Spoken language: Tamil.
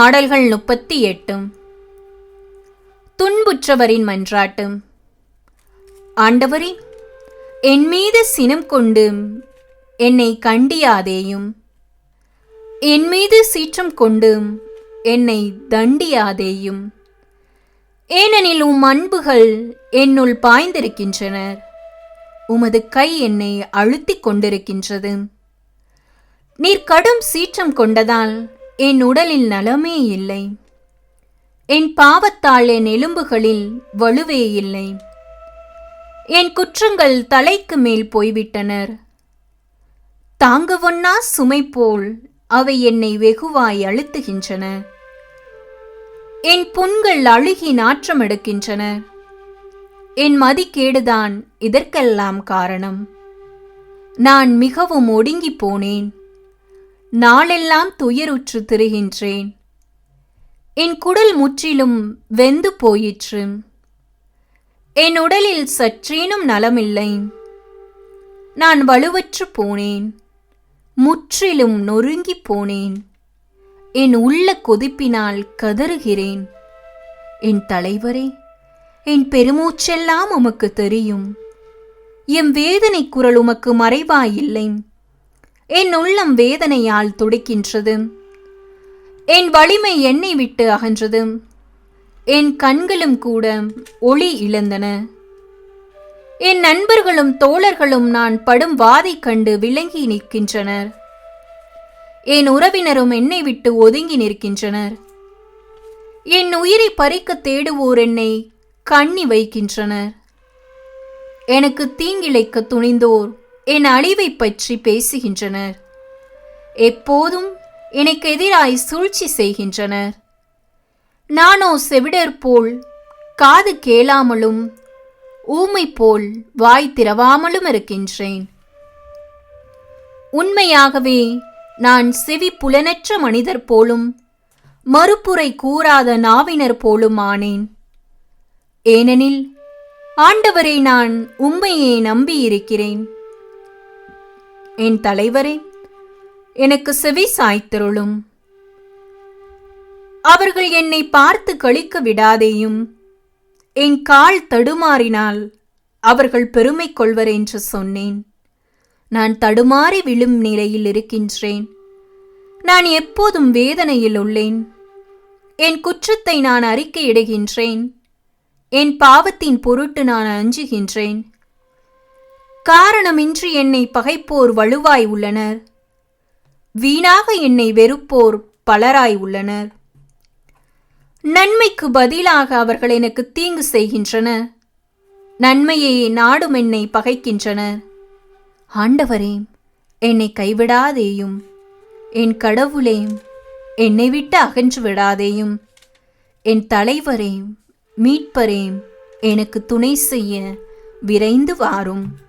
பாடல்கள் முப்பத்தி எட்டும். துன்புற்றவரின் மன்றாட்டும். ஆண்டவரே என் மீது சினம் கொண்டு என்னை கண்டியாதேயும். என் மீது சீற்றம் கொண்டு என்னை தண்டியாதேயும். ஏனெனில் உம் அன்புகள் என்னுள் பாய்ந்திருக்கின்றனர். உமது கை என்னை அழுத்திக் கொண்டிருக்கின்றது. நீர் கடும் சீற்றம் கொண்டதால் என் உடலில் நலமே இல்லை. என் பாவத்தால் என் எலும்புகளில் வலுவே இல்லை. என் குற்றங்கள் தலைக்கு மேல் போய்விட்டனர். தாங்கவொன்னா சுமை போல் அவை என்னை வெகுவாய் அழுத்துகின்றன. என் புண்கள் அழுகி நாற்றம் எடுக்கின்றன. என் மதிக்கேடுதான் இதற்கெல்லாம் காரணம். நான் மிகவும் ஒடுங்கிப் போனேன். நாளெல்லாம் துயருற்று திரிகின்றேன். என் குடல் முற்றிலும் வெந்து போயிற்று. என் உடலில் சற்றேனும் நலமில்லை. நான் வலுவற்று போனேன். முற்றிலும் நொறுங்கிப் போனேன். என் உள்ள கொதிப்பினால் கதறுகிறேன். என் தலைவரே என் பெருமூச்செல்லாம் உமக்கு தெரியும். எம் வேதனை குரல் உமக்கு மறைவாயில்லை. என் உள்ளம் வேதனையால் துடிக்கின்றது. என் வலிமை என்னை விட்டு அகன்றது. என் கண்களும் கூட ஒளி இழந்தன. என் நண்பர்களும் தோழர்களும் நான் படும் வாதை கண்டு விளங்கி நிற்கின்றனர். என் உறவினரும் என்னை விட்டு ஒதுங்கி நிற்கின்றனர். என் உயிரை பறிக்க தேடுவோர் என்னை கண்ணி வைக்கின்றனர். எனக்கு தீங்கிழைக்க துணிந்தோர் என் அழிவை பற்றி பேசுகின்றனர். எப்போதும் எனக்கு எதிராய் சூழ்ச்சி செய்கின்றனர். நானோ செவிடர் போல் காது கேளாமலும் ஊமை போல் வாய் திறவாமலும் இருக்கின்றேன். உண்மையாகவே நான் செவி புலனற்ற மனிதர் போலும் மறுப்புரை கூறாத நாவினர் போலும் ஆனேன் ஏனெனில் ஆண்டவரை நான் உண்மையே நம்பியிருக்கிறேன். என் தலைவரே எனக்கு செவி சாய்த்திருளும். அவர்கள் என்னை பார்த்து கழிக்க விடாதேயும் என் கால் தடுமாறினால் அவர்கள் பெருமை கொள்வர் என்று சொன்னேன். நான் தடுமாறி விழும் நிலையில் இருக்கின்றேன். நான் எப்போதும் வேதனையில் உள்ளேன். என் குற்றத்தை நான் அறிக்கையிடுகின்றேன். என் பாவத்தின் பொருட்டு நான் அஞ்சுகின்றேன். காரணமின்றி என்னை பகைப்போர் வலுவாய் உள்ளனர். வீணாக என்னை வெறுப்போர் பலராய் உள்ளனர். நன்மைக்கு பதிலாக அவர்கள் எனக்கு தீங்கு செய்கின்றனர். நன்மையை நாடும் என்னை பகைக்கின்றனர். ஆண்டவரே என்னை கைவிடாதேயும் என் கடவுளே என்னை விட்டு அகன்று விடாதேயும் என் தலைவரே மீட்பரே எனக்கு துணை செய்ய விரைந்து வாரும்.